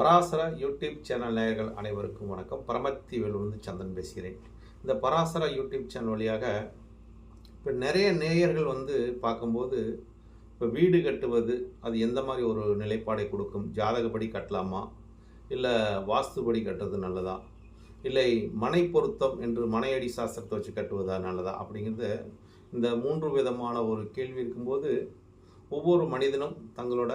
Parasara YouTube channel நேயர்கள் அனைவருக்கும் வணக்கம். பரமத்தி வேலூர்ந்து சந்தன் பேசுகிறேன். இந்த பராசர யூடியூப் சேனல் வழியாக இப்போ நிறைய நேயர்கள் வந்து பார்க்கும்போது இப்போ வீடு கட்டுவது அது எந்த மாதிரி ஒரு நிலைப்பாடை கொடுக்கும்? ஜாதகப்படி கட்டலாமா? இல்லை வாஸ்துபடி கட்டுறது நல்லதா? இல்லை மனை பொருத்தம் என்று மனையடி சாஸ்திரத்தை வச்சு கட்டுவதா நல்லதா? அப்படிங்கிறது இந்த மூன்று விதமான ஒரு கேள்வி இருக்கும்போது ஒவ்வொரு மனிதனும் தங்களோட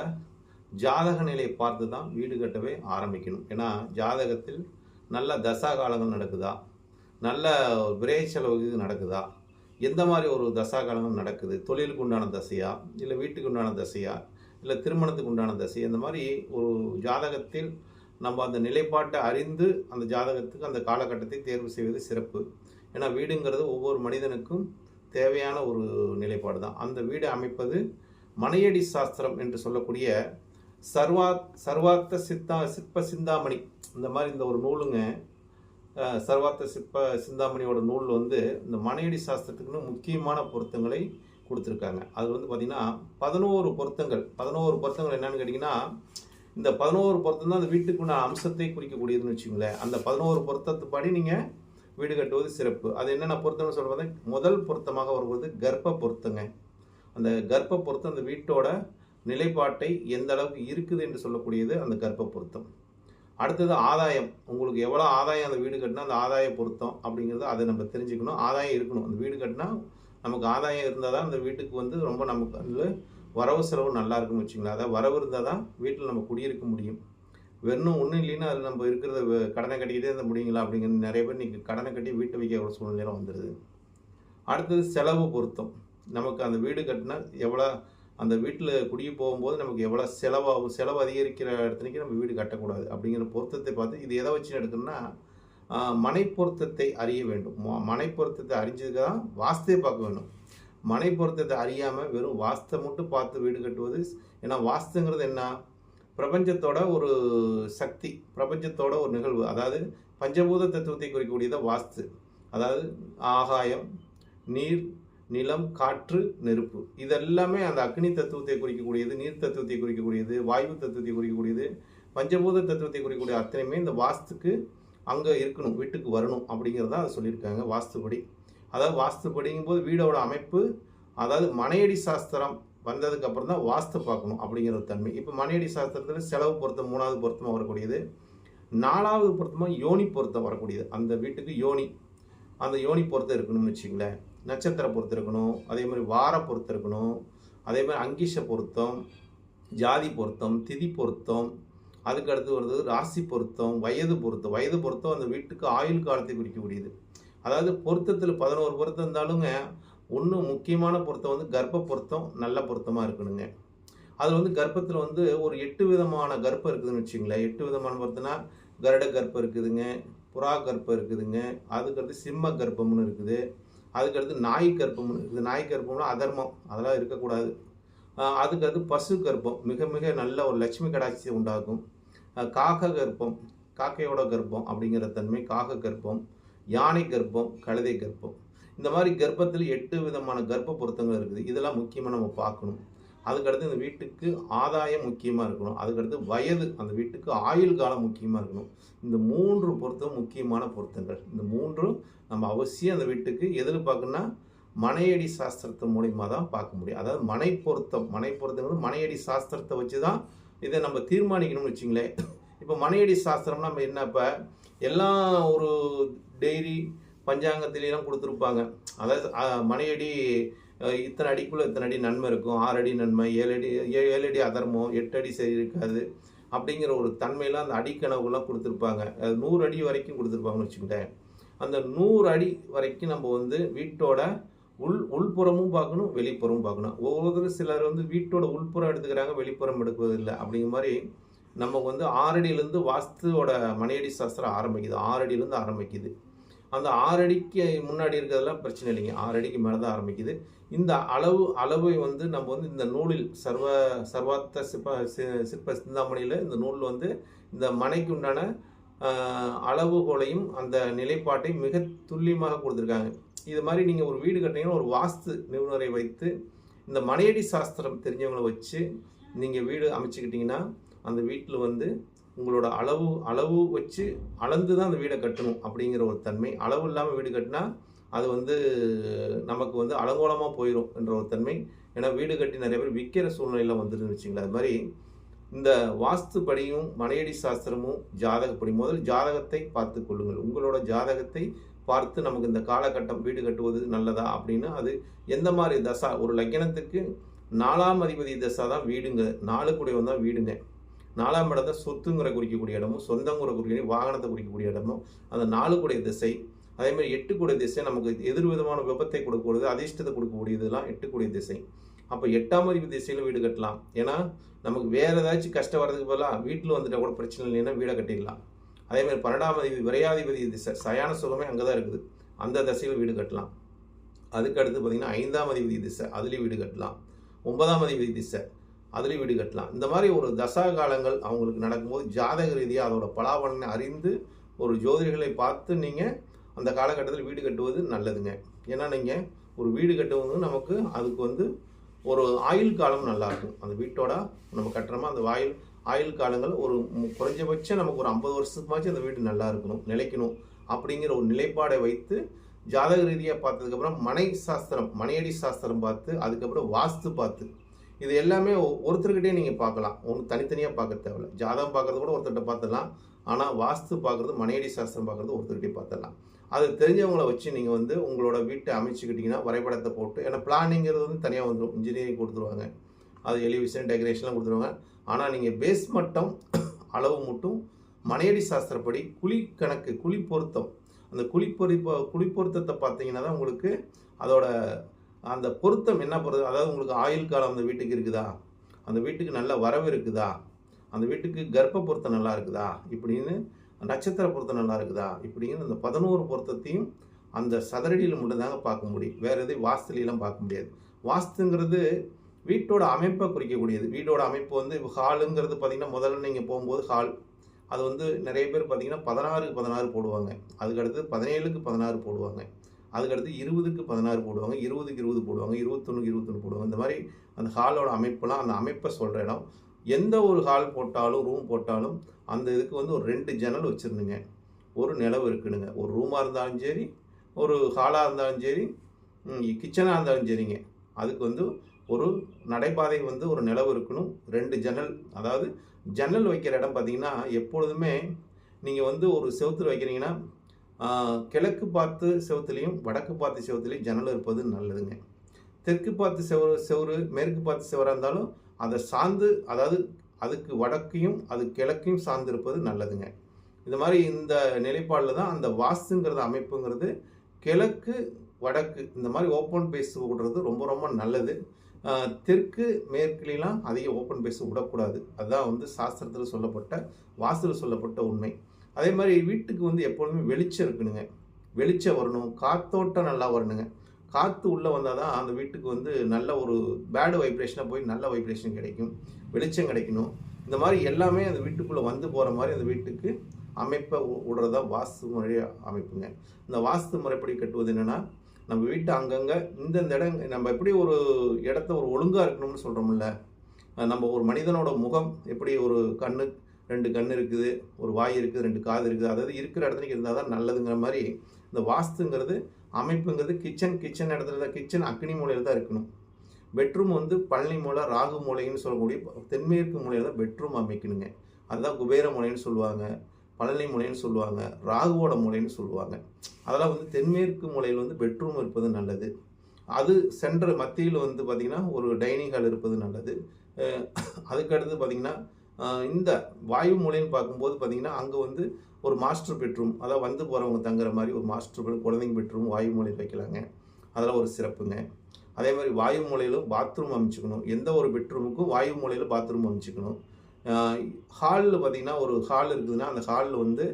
ஜாதக நிலையை பார்த்து தான் வீடு கட்டவே ஆரம்பிக்கணும். ஏன்னா ஜாதகத்தில் நல்ல தசா காலங்கள் நடக்குதா? நல்ல விரை செலவு இது நடக்குதா? எந்த மாதிரி ஒரு தசா காலங்கள் நடக்குது? தொழிலுக்கு உண்டான தசையா? இல்லை வீட்டுக்கு உண்டான தசையா? இல்லை திருமணத்துக்கு உண்டான தசை இந்த மாதிரி ஒரு ஜாதகத்தில் நம்ம அந்த நிலைப்பாட்டை அறிந்து அந்த ஜாதகத்துக்கு அந்த காலகட்டத்தை தேர்வு செய்வது சிறப்பு. ஏன்னா வீடுங்கிறது ஒவ்வொரு மனிதனுக்கும் தேவையான ஒரு நிலைப்பாடு தான் அந்த வீடு அமைப்பது மனையடி சாஸ்திரம் என்று சொல்லக்கூடிய சர்வா சர்வார்த்த சித்தா சிற்ப சிந்தாமணி. இந்த மாதிரி இந்த ஒரு நூலுங்க சர்வார்த்த சிற்ப சிந்தாமணியோட நூல் வந்து இந்த மனையடி சாஸ்திரத்துக்குன்னு முக்கியமான பொருத்தங்களை கொடுத்துருக்காங்க. அது வந்து பார்த்திங்கன்னா பதினோரு பொருத்தங்கள். பதினோரு பொருத்தங்கள் என்னென்னு கேட்டிங்கன்னா இந்த பதினோரு பொருத்தம் தான் அந்த வீட்டுக்குள்ள அம்சத்தை குறிக்கக்கூடியதுன்னு வச்சுங்களேன் அந்த பதினோரு பொருத்தத்து படி நீங்கள் வீடு கட்டுவது சிறப்பு. அது என்னென்ன பொருத்தம்னு சொல்கிறது முதல் பொருத்தமாக வருவது கர்ப்ப பொருத்தங்க. அந்த கர்ப்ப பொருத்தம் அந்த வீட்டோட நிலைப்பாட்டை எந்த அளவுக்கு இருக்குது என்று சொல்லக்கூடியது அந்த கர்ப்ப பொருத்தம். அடுத்தது ஆதாயம். உங்களுக்கு எவ்வளோ ஆதாயம் அந்த வீடு கட்டினா அந்த ஆதாய பொருத்தம் அப்படிங்கிறத அதை நம்ம தெரிஞ்சுக்கணும். ஆதாயம் இருக்கணும். அந்த வீடு கட்டினா நமக்கு ஆதாயம் இருந்தால் தான் அந்த வீட்டுக்கு வந்து ரொம்ப நமக்கு வரவு செலவு நல்லா இருக்குன்னு வச்சுங்களேன். அதாவது வரவு இருந்தால் தான் வீட்டில் நம்ம குடியிருக்க முடியும். வெறும் ஒன்றும் இல்லைன்னா அதில் நம்ம இருக்கிறத கடனை கட்டிக்கிட்டே இருந்த முடியுங்களா அப்படிங்கிறது நிறைய பேர் நீங்கள் கடனை கட்டி வீட்டை வைக்க ஒரு சூழ்நிலை வந்துடுது அடுத்தது செலவு பொருத்தம். நமக்கு அந்த வீடு கட்டினா எவ்வளோ அந்த வீட்டில் குடிய போகும்போது நமக்கு எவ்வளோ செலவாகும் செலவு அதிகரிக்கிற இடத்துலைக்கு நம்ம வீடு கட்டக்கூடாது அப்படிங்கிற பொருத்தத்தை பார்த்து இது எதை வச்சு எடுக்கணும்னா மனை பொருத்தத்தை அறிய வேண்டும். ம- மனை பொருத்தத்தை அறிஞ்சதுக்கு தான் வாஸ்தையை பார்க்க வேண்டும். மனை பொருத்தத்தை அறியாமல் வெறும் வாஸ்தை மட்டும் பார்த்து வீடு கட்டுவது ஏன்னா வாஸ்துங்கிறது என்ன? பிரபஞ்சத்தோட ஒரு சக்தி பிரபஞ்சத்தோட ஒரு நிகழ்வு. அதாவது பஞ்சபூத தத்துவத்தை குறிக்கக்கூடியது வாஸ்து. அதாவது ஆகாயம் நீர் நிலம் காற்று நெருப்பு. இதெல்லாமே அந்த அக்னி தத்துவத்தை குறிக்கக்கூடியது நீர் தத்துவத்தை குறிக்கக்கூடியது வாயு தத்துவத்தை குறிக்கக்கூடியது பஞ்சபூத தத்துவத்தை குறிக்கக்கூடிய அத்தனையுமே இந்த வாஸ்துக்கு அங்கே இருக்கணும் வீட்டுக்கு வரணும் அப்படிங்கிறத அதை சொல்லியிருக்காங்க வாஸ்துபடி அதாவது வாஸ்துபடிங்கும் போது வீடோட அமைப்பு அதாவது மனையடி சாஸ்திரம் வந்ததுக்கு அப்புறம் தான் வாஸ்து பார்க்கணும் அப்படிங்கிற தன்மை. இப்போ மனையடி சாஸ்திரத்தில் செலவு பொருத்தம் மூணாவது பொருத்தமாக வரக்கூடியது. நாலாவது பொருத்தமாக யோனி பொருத்தம் வரக்கூடியது. அந்த வீட்டுக்கு யோனி அந்த யோனி பொருத்தம் இருக்கணும்னு வச்சுங்களேன் நட்சத்திர பொறுத்து இருக்கணும் அதே மாதிரி வார பொறுத்து இருக்கணும் அதே மாதிரி அங்கிஷ பொருத்தம் ஜாதி பொருத்தம் திதி பொருத்தம் அதுக்கு அடுத்து வருது ராசி பொருத்தம் வயது பொருத்தம். வயது பொருத்தம் அந்த வீட்டுக்கு ஆயுள் காலத்தை குறிக்கக்கூடியது. அதாவது பொருத்தத்தில் பதினோரு பொருத்தம் இருந்தாலுங்க ஒன்று முக்கியமான பொருத்தம் வந்து கர்ப்ப பொருத்தம் நல்ல பொருத்தமாக இருக்கணுங்க. அதில் வந்து கர்ப்பத்தில் வந்து ஒரு எட்டு விதமான கர்ப்பம் இருக்குதுன்னு வச்சுங்களேன் எட்டு விதமான பொருத்தம்னா கருட கர்ப்பம் இருக்குதுங்க புறா கர்ப்பம் இருக்குதுங்க அதுக்கடுத்து சிம்ம கர்ப்பம்னு இருக்குது. அதுக்கடுத்து நாய் கர்ப்பம்னு இருக்குது நாய் கர்ப்பம்னா அதர்மம் அதெல்லாம் இருக்கக்கூடாது. அதுக்கடுத்து பசு கர்ப்பம் மிக மிக நல்ல ஒரு லட்சுமி கடாட்சியை உண்டாக்கும். காக கர்ப்பம் காக்கையோட கர்ப்பம் அப்படிங்கிற தன்மை காக கர்ப்பம் யானை கர்ப்பம் கழுதை கர்ப்பம் இந்த மாதிரி கர்ப்பத்தில் எட்டு விதமான கர்ப்ப பொருத்தங்கள் இருக்குது. இதெல்லாம் முக்கியமாக நம்ம பார்க்கணும். அதுக்கடுத்து இந்த வீட்டுக்கு ஆதாயம் முக்கியமாக இருக்கணும். அதுக்கடுத்து வயது அந்த வீட்டுக்கு ஆயுள் காலம் முக்கியமாக இருக்கணும். இந்த மூன்று பொருத்தம் முக்கியமான பொருத்தங்கள். இந்த மூன்றும் நம்ம அவசியம் அந்த வீட்டுக்கு எதில் பார்க்கணும்னா மனையடி சாஸ்திரத்து மூலியமாக தான் பார்க்க முடியும். அதாவது மனை பொருத்தம் மனை பொருத்தங்கிறது மனையடி சாஸ்திரத்தை வச்சு தான் இதை நம்ம தீர்மானிக்கணும்னு வச்சுங்களேன். இப்போ மனையடி சாஸ்திரம்னா நம்ம என்ன இப்போ எல்லாம் ஒரு டெய்ரி பஞ்சாங்கத்திலாம் கொடுத்துருப்பாங்க. அதாவது மனையடி இத்தனை அடிக்குள்ளே இத்தனை அடி நன்மை இருக்கும். ஆறு அடி நன்மை ஏழு அடி ஏ- ஏழு அடி அதர்மம் எட்டு அடி சரி இருக்காது அப்படிங்கிற ஒரு தன்மையெல்லாம் அந்த அடிக்கணவுலாம் கொடுத்துருப்பாங்க. அது நூறு அடி வரைக்கும் கொடுத்துருப்பாங்கன்னு வச்சுக்கிட்டேன். அந்த நூறு அடி வரைக்கும் நம்ம வந்து வீட்டோட உள் உள்புறமும் பார்க்கணும் வெளிப்புறமும் பார்க்கணும். ஒவ்வொருத்தரும் சிலர் வந்து வீட்டோட உள்புறம் எடுத்துக்கிறாங்க வெளிப்புறம் எடுப்பதில்லை அப்படிங்கிற மாதிரி நமக்கு வந்து ஆறடியிலேருந்து வாஸ்துவோட மனையடி சாஸ்திரம் ஆரம்பிக்குது. ஆறடியிலேருந்து ஆரம்பிக்குது. அந்த ஆறடிக்கு முன்னாடி இருக்கிறதெல்லாம் பிரச்சனை இல்லைங்க. ஆறடிக்கு மேலே தான் ஆரம்பிக்குது. இந்த அளவு அளவை வந்து நம்ம வந்து இந்த நூலில் சர்வ சர்வார்த்த சிற்ப சி- சிற்ப சிந்தாமணியில் இந்த நூலில் வந்து இந்த மனைக்கு உண்டான அளவுகோலையும் அந்த நிலைப்பாட்டை மிக துல்லியமாக கொடுத்துருக்காங்க. இது மாதிரி நீங்கள் ஒரு வீடு கட்டினீங்கன்னா ஒரு வாஸ்து நிபுணரை வைத்து இந்த மனையடி சாஸ்திரம் தெரிஞ்சவங்களை வச்சு நீங்கள் வீடு அமைச்சுக்கிட்டிங்கன்னா அந்த வீட்டில் வந்து உங்களோட அளவு அளவு வச்சு அளந்து தான் அந்த வீடை கட்டணும் அப்படிங்கிற ஒரு தன்மை. அளவு இல்லாமல் வீடு கட்டினா அது வந்து நமக்கு வந்து அலங்கோலமாக போயிடும் என்ற ஒரு தன்மை. ஏன்னா வீடு கட்டி நிறைய பேர் விற்கிற சூழ்நிலையில் வந்துருன்னு வச்சுங்களேன். அது மாதிரி இந்த வாஸ்துப்படியும் மனையடி சாஸ்திரமும் ஜாதகப்படி முதல் ஜாதகத்தை பார்த்து கொள்ளுங்கள். உங்களோட ஜாதகத்தை பார்த்து நமக்கு இந்த காலகட்டம் வீடு கட்டுவது நல்லதா அப்படின்னு அது எந்த மாதிரி தசா ஒரு லக்கணத்துக்கு நாலாம் அதிபதி தசா தான் வீடுங்க. நாலு கூடியவன் தான் வீடுங்க. நாலாம் இடத்தை சொத்துங்கிற குறிக்கக்கூடிய இடமும் சொந்தங்கிற குறிக்கக்கூடிய வாகனத்தை குறிக்கக்கூடிய இடமும் அந்த நாலு கூடிய திசை அதே மாதிரி எட்டு கூடிய திசை நமக்கு எதிர் விதமான விபத்தை கொடுக்கக்கூடியது அதிர்ஷ்டத்தை கொடுக்கக்கூடியதுலாம் எட்டு கூடிய திசை. அப்போ எட்டாம் அறிவு திசையில் வீடு கட்டலாம். ஏன்னா நமக்கு வேற ஏதாச்சும் கஷ்டம் வர்றதுக்கு பதிலாக வீட்டில் வந்துட்டா கூட பிரச்சனை இல்லைன்னா வீடை கட்டிடலாம். அதே மாதிரி பன்னெண்டாம் அதிபதி விரையாதிபதி திசை சயான சுகமே அங்கே தான் இருக்குது. அந்த திசையில் வீடு கட்டலாம். அதுக்கு அடுத்து பார்த்தீங்கன்னா ஐந்தாம் அதிபதி திசை அதுலேயும் வீடு கட்டலாம். ஒன்பதாம் அதிபதி திசை அதுலேயும் வீடு கட்டலாம். இந்த மாதிரி ஒரு தசா காலங்கள் அவங்களுக்கு நடக்கும்போது ஜாதக ரீதியாக அதோட பலாபலனை அறிந்து ஒரு ஜோதிடர்களை பார்த்து நீங்கள் அந்த காலகட்டத்தில் வீடு கட்டுவது நல்லதுங்க. ஏன்னா நீங்கள் ஒரு வீடு கட்டுவது நமக்கு அதுக்கு வந்து ஒரு ஆயுள் காலம் நல்லாயிருக்கும் அந்த வீட்டோட நம்ம கட்டுறோமா அந்த ஆயுள் ஆயுள் காலங்கள் ஒரு குறைஞ்சபட்சம் நமக்கு ஒரு ஐம்பது வருஷத்துக்குமாச்சும் அந்த வீடு நல்லா இருக்கணும் நிலைக்கணும். அப்படிங்கிற ஒரு நிலைப்பாடை வைத்து ஜாதக ரீதியாக பார்த்ததுக்கப்புறம் மனை சாஸ்திரம் மனையடி சாஸ்திரம் பார்த்து அதுக்கப்புறம் வாஸ்து பார்த்து. இது எல்லாமே ஒருத்தர்கிட்டே நீங்கள் பார்க்கலாம். ஒன்று தனித்தனியாக பார்க்க தேவையில்ல. ஜாதகம் பார்க்குறது கூட ஒருத்தர்கிட்ட பார்த்துடலாம். ஆனால் வாஸ்து பார்க்குறது மனையடி சாஸ்திரம் பார்க்குறது ஒருத்தர்கிட்டே பார்த்துடலாம். அது தெரிஞ்சவங்கள வச்சு நீங்கள் வந்து உங்களோட வீட்டை அமைச்சுக்கிட்டிங்கன்னா வரைபடத்தை போட்டு ஏன்னா பிளானிங்கிறது வந்து தனியாக வந்துடும் இன்ஜினியரிங் கொடுத்துருவாங்க. அது எலிவிஷன் டெக்கரேஷன்லாம் கொடுத்துருவாங்க. ஆனால் நீங்கள் பேஸ் மட்டம் அளவு மட்டும் மனையடி சாஸ்திரப்படி குழி கணக்கு குழி பொருத்தம். அந்த குழி பொறி குழி பொருத்தத்தை பார்த்தீங்கன்னா தான் உங்களுக்கு அதோட அந்த பொருத்தம் என்ன பொருத்தம் அதாவது உங்களுக்கு ஆயுள் காலம் அந்த வீட்டுக்கு இருக்குதா? அந்த வீட்டுக்கு நல்ல வரவு இருக்குதா? அந்த வீட்டுக்கு கர்ப்ப பொருத்தம் நல்லா இருக்குதா? இப்படின்னு நட்சத்திர பொருத்தம் நல்லா இருக்குதா? இப்படிங்கிற அந்த பதினோரு பொருத்தத்தையும் அந்த சதுரடியில் மட்டும்தாங்க பார்க்க முடியும். வேறு எதையும் வாஸ்துலாம் பார்க்க முடியாது. வாஸ்துங்கிறது வீட்டோட அமைப்பை குறிக்கக்கூடியது. வீடோட அமைப்பு வந்து ஹாலுங்கிறது பார்த்தீங்கன்னா முதல்ல நீங்கள் போகும்போது ஹால். அது வந்து நிறைய பேர் பார்த்தீங்கன்னா பதினாறுக்கு பதினாறு போடுவாங்க. அதுக்கடுத்து பதினேழுக்கு பதினாறு போடுவாங்க. அதுக்கடுத்து இருபதுக்கு பதினாறு போடுவாங்க. இருபதுக்கு இருபது போடுவாங்க. இருபத்தொன்னுக்கு இருபத்தொன்று போடுவாங்க. இந்த மாதிரி அந்த ஹாலோட அமைப்பெல்லாம் அந்த அமைப்பை சொல்கிற இடம். எந்த ஒரு ஹால் போட்டாலும் ரூம் போட்டாலும் அந்த இதுக்கு வந்து ஒரு ரெண்டு ஜன்னல் வச்சுருந்துங்க. ஒரு நிலவு இருக்குதுங்க ஒரு ரூமாக இருந்தாலும் சரி ஒரு ஹாலாக இருந்தாலும் சரி கிச்சனாக இருந்தாலும் சரிங்க. அதுக்கு வந்து ஒரு நடைபாதை வந்து ஒரு நிலவு இருக்கணும். ரெண்டு ஜன்னல் அதாவது ஜன்னல் வைக்கிற இடம் பார்த்தீங்கன்னா எப்பொழுதுமே நீங்கள் வந்து ஒரு செவுத்துல வைக்கிறீங்கன்னா கிழக்கு பார்த்து செவத்துலேயும் வடக்கு பார்த்து செவுத்துலேயும் ஜன்னல் இருப்பது நல்லதுங்க. தெற்கு பார்த்து செவ செவரு மேற்கு பார்த்து செவராக இருந்தாலும் அதை சார்ந்து அதாவது அதுக்கு வடக்கையும் அது கிழக்கையும் சார்ந்து இருப்பது நல்லதுங்க. இந்த மாதிரி இந்த நிலைப்பாடில் தான் அந்த வாஸ்துங்கிறது அமைப்புங்கிறது கிழக்கு வடக்கு இந்த மாதிரி ஓப்பன் பேஸ் விடுறது ரொம்ப ரொம்ப நல்லது. தெற்கு மேற்குலாம் அதிக ஓப்பன் பேஸ் விடக்கூடாது. அதுதான் வந்து சாஸ்திரத்தில் சொல்லப்பட்ட வாஸ்தில் சொல்லப்பட்ட உண்மை. அதே மாதிரி வீட்டுக்கு வந்து எப்பொழுதுமே வெளிச்சம் இருக்கணுங்க. வெளிச்சம் வரணும். காத்தோட்டம் நல்லா வரணுங்க. காற்று உள்ளே வந்தால் தான் அந்த வீட்டுக்கு வந்து நல்ல ஒரு பேடு வைப்ரேஷனாக போய் நல்ல வைப்ரேஷன் கிடைக்கும். வெளிச்சம் கிடைக்கணும். இந்த மாதிரி எல்லாமே அந்த வீட்டுக்குள்ளே வந்து போகிற மாதிரி அந்த வீட்டுக்கு அமைப்பை விடுறதா வாஸ்து முறையை அமைப்புங்க. இந்த வாஸ்து முறைப்படி கட்டுவது என்னென்னா நம்ம வீட்டு அங்கங்கே இந்தந்த இடம் நம்ம எப்படி ஒரு இடத்த ஒரு ஒழுங்காக இருக்கணும்னு சொல்கிறோம்ல நம்ம ஒரு மனிதனோட முகம் எப்படி ஒரு கண்ணு ரெண்டு கண் இருக்குது ஒரு வாய் இருக்குது ரெண்டு காது இருக்குது அதாவது இருக்கிற இடத்துக்கு இருந்தால் தான் நல்லதுங்கிற மாதிரி இந்த வாஸ்துங்கிறது அமைப்புங்கிறது கிச்சன் கிச்சன் இடத்துல தான் கிச்சன் அக்னி மூலையில் தான் இருக்கணும். பெட்ரூம் வந்து பழனி மூலை ராகு மூலைன்னு சொல்லக்கூடிய தென்மேற்கு மூலையில் தான் பெட்ரூம் அமைக்கணுங்க. அதுதான் குபேர மூலைன்னு சொல்லுவாங்க பழனி மூலைன்னு சொல்லுவாங்க ராகுவோட மூலைன்னு சொல்லுவாங்க. அதெல்லாம் வந்து தென்மேற்கு மூலையில் வந்து பெட்ரூம் இருப்பது நல்லது. அது சென்டர் மத்தியில் வந்து பார்த்திங்கன்னா ஒரு டைனிங் ஹால் இருப்பது நல்லது. அதுக்கடுத்து பார்த்திங்கன்னா இந்த வாயு மூலைன்னு பார்க்கும்போது பார்த்திங்கன்னா அங்கே வந்து ஒரு மாஸ்டர் பெட்ரூம் அதாவது வந்து போகிறவங்க தங்குற மாதிரி ஒரு மாஸ்டர் பெட்ரூம் குழந்தைங்க பெட்ரூம் வாயு மூலையில் வைக்கலாங்க. அதெல்லாம் ஒரு சிறப்புங்க. அதே மாதிரி வாயு மூலையிலும் பாத்ரூம் அமைச்சுக்கணும். எந்த ஒரு பெட்ரூமுக்கும் வாயு மூலையில் பாத்ரூம் அமைச்சுக்கணும். ஹாலில் பார்த்தீங்கன்னா ஒரு ஹால் இருக்குதுன்னா அந்த ஹாலில் வந்து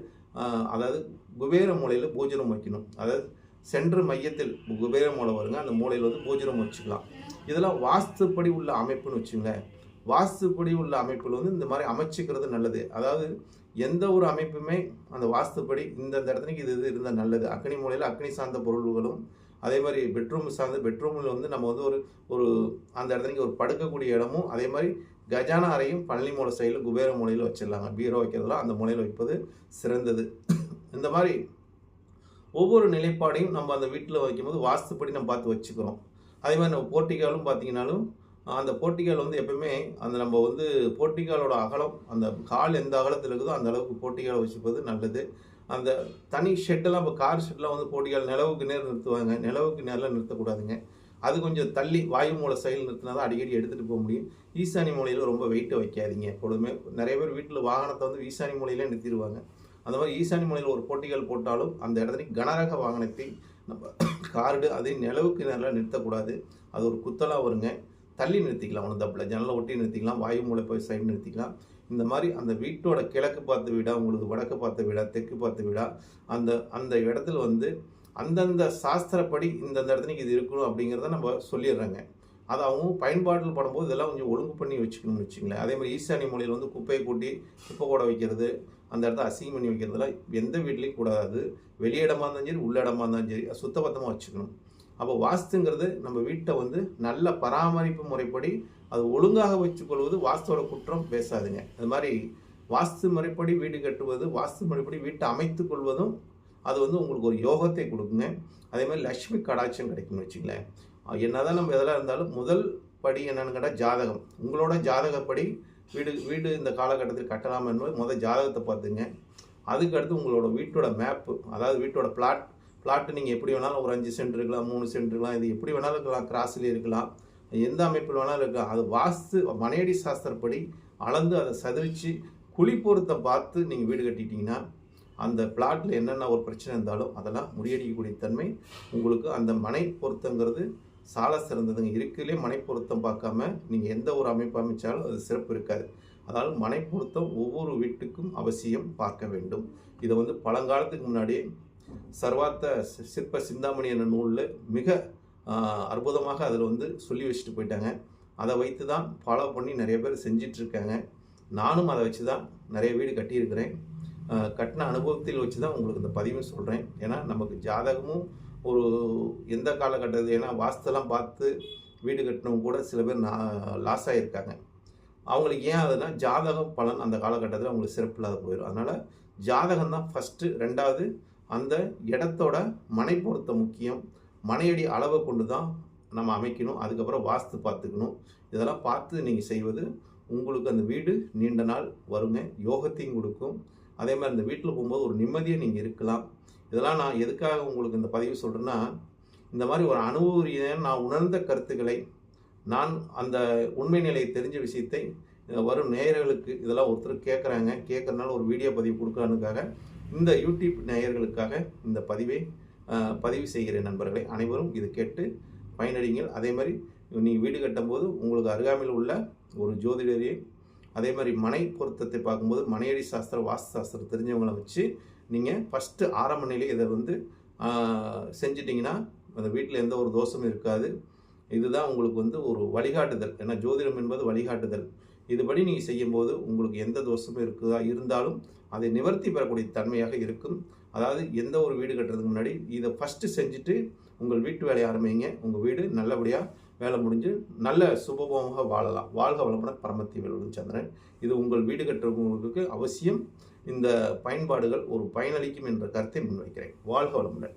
அதாவது குபேர மூலையில் பூஜனம் வைக்கணும். அதாவது சென்று மையத்தில் குபேர மூலை வருங்க அந்த மூலையில் வந்து பூஜனம் வச்சுக்கலாம். இதெல்லாம் வாஸ்துப்படி உள்ள அமைப்புன்னு வச்சுங்களேன் வாஸ்துப்படி உள்ள அமைப்பில் வந்து இந்த மாதிரி அமைச்சிக்கிறது நல்லது. அதாவது எந்த ஒரு அமைப்புமே அந்த வாஸ்துப்படி இந்த இந்த இடத்துக்கு இது இது இருந்தால் நல்லது. அக்னி மூலையில் அக்னி சார்ந்த பொருள்களும் அதே மாதிரி பெட்ரூம் சார்ந்த பெட்ரூமில் வந்து நம்ம வந்து ஒரு ஒரு அந்த இடத்துக்கு ஒரு படுக்கக்கூடிய இடமும் அதே மாதிரி கஜானா அறையும் பழனி மூலை சைடில் குபேர மூலையில் வச்சிடலாங்க. பீரோ வைக்கிறதுலாம் அந்த மூலையில் வைப்பது சிறந்தது. இந்த மாதிரி ஒவ்வொரு நிலைப்பாடையும் நம்ம அந்த வீட்டில் வைக்கும்போது வாஸ்துப்படி நம்ம பார்த்து வச்சுக்கிறோம். அதே மாதிரி நம்ம போர்ட்டிகாலும் பார்த்தீங்கன்னாலும் அந்த போர்ட்டிகால் வந்து எப்பவுமே அந்த நம்ம வந்து போர்ட்டிகாலோட அகலம் அந்த கால் எந்த அகலத்தில் இருக்குதோ அந்த அளவுக்கு போர்ட்டிகாலை வச்சுப்பது நல்லது. அந்த தனி ஷெட்டெல்லாம் இப்போ கார் ஷெட்லாம் வந்து போர்ட்டிகால் நிலவுக்கு நேர் நிறுத்துவாங்க. நிலவுக்கு நேரில் நிறுத்தக்கூடாதுங்க. அது கொஞ்சம் தள்ளி வாயு மூலை சைடில் நிறுத்தினா தான் அடிக்கடி எடுத்துகிட்டு போக முடியும். ஈசானி மூலையில் ரொம்ப வெயிட்டை வைக்காதீங்க எப்பொழுதுமே. நிறைய பேர் வீட்டில் வாகனத்தை வந்து ஈசானி மூலையிலே நிறுத்திடுவாங்க அந்த மாதிரி ஈசானி மூலையில் ஒரு போட்டிகள் போட்டாலும் அந்த இடத்துல கனரக வாகனத்தை நம்ம கார்டு அதே நிலவுக்கு நேரில் நிறுத்தக்கூடாது. அது ஒரு குத்தலாக வருங்க. தள்ளி நிறுத்திக்கலாம் ஒன்றும் தப்பில்லை ஜன்னலை ஒட்டி நிறுத்திக்கலாம் வாயு மூலை போய் சைடு நிறுத்திக்கலாம். இந்த மாதிரி அந்த வீட்டோட கிழக்கு பார்த்த வீடா உங்களுக்கு வடக்கு பார்த்த வீடா தெற்கு பார்த்த வீடா அந்த அந்த இடத்துல வந்து அந்தந்த சாஸ்திரப்படி இந்தந்த இடத்துக்கு இது இருக்கணும் அப்படிங்கிறத நம்ம சொல்லிடுறோங்க. அதை அவங்க பயன்பாட்டில் படும்போது இதெல்லாம் கொஞ்சம் ஒழுங்கு பண்ணி வச்சுக்கணும்னு வச்சுங்களேன் அதே மாதிரி ஈசானி மொழியில் வந்து குப்பையை கூட்டி குப்பை கூட வைக்கிறது அந்த இடத்த அசிங்கம் பண்ணி வைக்கிறதுலாம் எந்த வீட்லேயும் கூடாது. வெளியிடமா இருந்தாலும் சரி உள்ள இடமா இருந்தாலும் சரி சுத்தபத்தமாக வச்சுக்கணும். அப்போ வாஸ்துங்கிறது நம்ம வீட்டை வந்து நல்ல பராமரிப்பு முறைப்படி அது ஒழுங்காக வச்சுக்கொள்வது வாஸ்துவோட குற்றம் பேசாதுங்க. அது மாதிரி வாஸ்து முறைப்படி வீடு கட்டுவது வாஸ்து முறைப்படி வீட்டை அமைத்து கொள்வதும் அது வந்து உங்களுக்கு ஒரு யோகத்தை கொடுக்குங்க. அதே மாதிரி லக்ஷ்மி கடாட்சம் கிடைக்கும்னு வச்சுங்களேன் என்னதான் நம்ம எதெல்லாம் இருந்தாலும் முதல் படி என்னன்னு கேட்டால் ஜாதகம். உங்களோட ஜாதகப்படி வீடு வீடு இந்த காலகட்டத்தில் கட்டலாம் என்பது முதல் ஜாதகத்தை பார்த்துங்க. அதுக்கடுத்து உங்களோட வீட்டோட மேப்பு அதாவது வீட்டோட பிளாட் பிளாட்டு நீங்கள் எப்படி வேணாலும் ஒரு அஞ்சு சென்ட் இருக்கலாம் மூணு சென்ட் இருக்கலாம் இது எப்படி வேணாலும் இருக்கலாம் கிராஸ்லேயே இருக்கலாம் எந்த அமைப்பில் வேணாலும் இருக்கலாம். அது வாஸ்து மனையடி சாஸ்திரப்படி அளந்து அதை சதுரித்து குழி பொருத்தை பார்த்து நீங்கள் வீடு கட்டிட்டீங்கன்னா அந்த பிளாட்டில் என்னென்ன ஒரு பிரச்சனை இருந்தாலும் அதெல்லாம் முறியடிக்கக்கூடிய தன்மை உங்களுக்கு அந்த மனை பொருத்தங்கிறது சால சிறந்ததுங்க. இருக்குதுலே மனை பொருத்தம் பார்க்காம நீங்கள் எந்த ஒரு அமைப்பு அமைச்சாலும் அது சிறப்பு இருக்காது. அதனால் மனை பொருத்தம் ஒவ்வொரு வீட்டுக்கும் அவசியம் பார்க்க வேண்டும். இதை வந்து பழங்காலத்துக்கு முன்னாடியே சர்வாத்த சிற்ப சிந்தாமணி என்ற நூலில் மிக அற்புதமாக அதில் வந்து சொல்லி வச்சுட்டு போயிட்டாங்க. அதை வைத்து தான் ஃபாலோ பண்ணி நிறைய பேர் செஞ்சிட்ருக்காங்க. நானும் அதை வச்சு தான் நிறைய வீடு கட்டியிருக்கிறேன். கட்டின அனுபவத்தில் வச்சு தான் உங்களுக்கு இந்த பதிவும் சொல்கிறேன் ஏன்னா நமக்கு ஜாதகமும் ஒரு எந்த காலகட்டத்தில் ஏன்னா வாஸ்தெல்லாம் பார்த்து வீடு கட்டினவங்க கூட சில பேர் லாஸ் ஆகியிருக்காங்க அவங்களுக்கு ஏன் அதுனா ஜாதகம் பலன் அந்த காலகட்டத்தில் அவங்களுக்கு சிறப்பு இல்லாத போயிடும் அதனால் ஜாதகம் தான் ஃபஸ்ட்டு ரெண்டாவது அந்த இடத்தோட மனை பொருத்த முக்கியம். மனையடி அளவை கொண்டு தான் நம்ம அமைக்கணும். அதுக்கப்புறம் வாஸ்து பார்த்துக்கணும். இதெல்லாம் பார்த்து நீங்கள் செய்வது உங்களுக்கு அந்த வீடு நீண்ட நாள் வருங்க. யோகத்தையும் கொடுக்கும். அதே மாதிரி அந்த வீட்டில் போகும்போது ஒரு நிம்மதியை நீங்கள் இருக்கலாம். இதெல்லாம் நான் எதுக்காக உங்களுக்கு இந்த பதிவு சொல்கிறேன்னா இந்த மாதிரி ஒரு அனுபவ ரீதியாக நான் உணர்ந்த கருத்துக்களை நான் அந்த உண்மை நிலையை தெரிஞ்ச விஷயத்தை வரும் நேயர்களுக்கு இதெல்லாம் ஒருத்தர் கேட்குறாங்க. கேட்குறதுனால ஒரு வீடியோ பதிவு கொடுக்கலான்னுக்காக இந்த யூடியூப் நேயர்களுக்காக இந்த பதிவை பதிவு செய்கிற நண்பர்களை அனைவரும் இது கேட்டு பயனடைங்கள். அதே மாதிரி நீங்கள் வீடு கட்டும்போது உங்களுக்கு அருகாமையில் உள்ள ஒரு ஜோதிடரையும் அதே மாதிரி மனை பொருத்தத்தை பார்க்கும்போது மனையடி சாஸ்திரம் வாஸ்து சாஸ்திரம் தெரிஞ்சவங்களை வச்சு நீங்கள் ஃபஸ்ட்டு ஆரம்ப நிலை இதை வந்து செஞ்சிட்டிங்கன்னா அந்த வீட்டில் எந்த ஒரு தோஷமும் இருக்காது. இதுதான் உங்களுக்கு வந்து ஒரு வழிகாட்டுதல். ஏன்னா ஜோதிடம் என்பது வழிகாட்டுதல். இதுபடி நீங்கள் செய்யும்போது உங்களுக்கு எந்த தோஷமும் இருக்குதா இருந்தாலும் அதை நிவர்த்தி பெறக்கூடிய தன்மையாக இருக்கும். அதாவது எந்த ஒரு வீடு கட்டுறதுக்கு முன்னாடி இதை ஃபஸ்ட்டு செஞ்சுட்டு உங்கள் வீட்டு வேலையை ஆரம்பிங்க. உங்கள் வீடு நல்லபடியாக வேலை முடிஞ்சு நல்ல சுபபமாக வாழலாம். வாழ்க வளமுடன் பரமத்தி வேலுடன் சந்திரன் இது உங்கள் வீடு கட்டுறவங்களுக்கு அவசியம். இந்த பயன்பாடுகள் ஒரு பயனளிக்கும் என்ற கருத்தை முன்வைக்கிறேன். வாழ்க வளமுடன்.